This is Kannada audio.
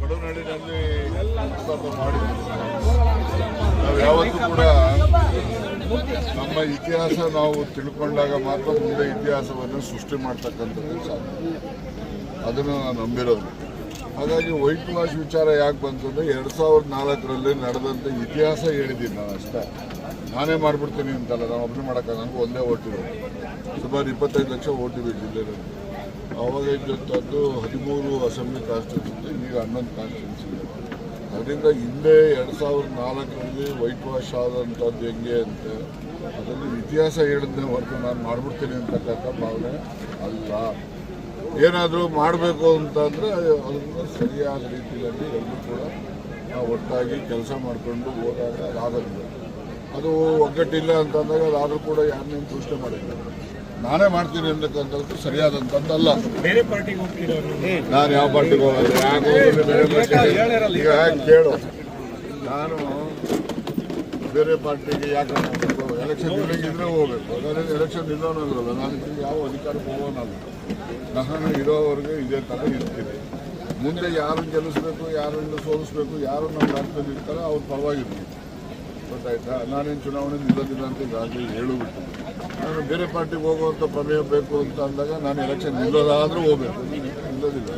ಕಡುನಾಡಿನಲ್ಲಿ ಮಾಡಿ ನಾವು ಯಾವತ್ತೂ ಕೂಡ ನಮ್ಮ ಇತಿಹಾಸ ನಾವು ತಿಳ್ಕೊಂಡಾಗ ಮಾತ್ರ ಮುಂದೆ ಇತಿಹಾಸವನ್ನು ಸೃಷ್ಟಿ ಮಾಡ್ತಕ್ಕಂಥದ್ದು ಸಾಧ್ಯ ಅದನ್ನು ನಾನು ನಂಬಿರೋದು. ಹಾಗಾಗಿ ವೈಟ್ ವಾಶ್ ವಿಚಾರ ಯಾಕೆ ಬಂತು ಅಂದರೆ ಎರಡು ಸಾವಿರದ ನಾಲ್ಕರಲ್ಲಿ ನಡೆದಂಥ ಇತಿಹಾಸ ಹೇಳಿದ್ದೀನಿ ನಾನು ಅಷ್ಟೇ. ನಾನೇ ಮಾಡಿಬಿಡ್ತೀನಿ ಅಂತಲ್ಲ ನಾವು ಒಬ್ಬನೇ ಮಾಡೋಕ್ಕಾಗ ನನಗೆ ಒಂದೇ ಓಟಿರೋದು ಸುಮಾರು ಇಪ್ಪತ್ತೈದು ಲಕ್ಷ ಓಟಿವೆ ಜಿಲ್ಲೆಯಲ್ಲಿ. ಆವಾಗ ಇದ್ದಂಥದ್ದು ಹದಿಮೂರು ಅಸೆಂಬ್ಲಿ ಕಾನ್ಸ್ಟಿಟ್ಯೂನ್ಸಿ ಈಗ ಹನ್ನೊಂದು ಕಾನ್ಸ್ಟಿಟ್ಯೂನ್ಸಿ ಇದೆ. ಅದರಿಂದ ಹಿಂದೆ ಎರಡು ಸಾವಿರದ ನಾಲ್ಕರಲ್ಲಿ ವೈಟ್ ವಾಶ್ ಆದಂಥದ್ದು ಹೆಂಗೆ ಅಂತ, ಅದರಲ್ಲಿ ಇತಿಹಾಸ ಹೇಳಿದ್ದೆ ಹೊರತು ನಾನು ಮಾಡಿಬಿಡ್ತೀನಿ ಅಂತಕ್ಕಂಥ ಭಾವನೆ ಅಲ್ಲ, ಏನಾದರೂ ಮಾಡಬೇಕು ಅಂತಂದರೆ ಅದನ್ನು ಸರಿಯಾದ ರೀತಿಯಲ್ಲಿ ಎಲ್ಲರೂ ಕೂಡ ನಾವು ಒಟ್ಟಾಗಿ ಕೆಲಸ ಮಾಡಿಕೊಂಡು ಹೋದಾಗ ಅದಾಗಲ್ಲ ಅದು ಒಗ್ಗಟ್ಟಿಲ್ಲ ಅಂತಂದಾಗ ಅದಾದರೂ ಕೂಡ ಯಾರನ್ನೇನು ಸೂಚನೆ ಮಾಡಿಲ್ಲ. ನಾನೇ ಮಾಡ್ತೀನಿ ಅಂತಕ್ಕಂಥದ್ದು ಸರಿಯಾದಂಥದ್ದಲ್ಲ. ಬೇರೆ ಪಾರ್ಟಿಗೆ ಹೋಗ್ತೀರಾ ನಾನು ಯಾವ ಪಾರ್ಟಿಗೆ ಹೋಗೋದು ಯಾಕೆ ಯಾಕೆ ಕೇಳು? ನಾನು ಬೇರೆ ಪಾರ್ಟಿಗೆ ಯಾಕೆ ಹೋಗ್ಬೇಕು? ಎಲೆಕ್ಷನ್ ನಿಲ್ಲಂಗಿದ್ರೆ ಹೋಗ್ಬೇಕು. ಅದಾದ್ರೆ ಎಲೆಕ್ಷನ್ ನಿಲ್ಲೋನಲ್ಲ ನಾನು ಯಾವ ಅಧಿಕಾರಕ್ಕೆ ಹೋಗೋನಲ್ಲ. ನಾನು ಇರೋವರೆಗೆ ಇದೇ ಥರ ಇರ್ತೀನಿ. ಮುಂದೆ ಯಾರನ್ನು ಗೆಲ್ಲಿಸ್ಬೇಕು ಯಾರನ್ನು ಸೋಲಿಸ್ಬೇಕು ಯಾರು ನಮ್ಮ ರಾಜ್ಯದಲ್ಲಿ ಇರ್ತಾರೋ ಅವ್ರ ಪರವಾಗಿರ್ಬೇಕು ಗೊತ್ತಾಯ್ತಾ? ನಾನೇನು ಚುನಾವಣೆ ನಿಲ್ಲೋದಿಲ್ಲ ಅಂತ ಈಗಾಗಲೇ ಹೇಳುಬಿಟ್ಟು. ನಾನು ಬೇರೆ ಪಾರ್ಟಿಗೆ ಹೋಗುವಂಥ ಪ್ರಮೇಯ ಬೇಕು ಅಂತ ಅಂದಾಗ ನಾನು ಎಲೆಕ್ಷನ್ ನಿಲ್ಲೋದಾದರೂ ಹೋಗ್ಬೇಕು. ನಿಲ್ಲೋದಿಲ್ಲ.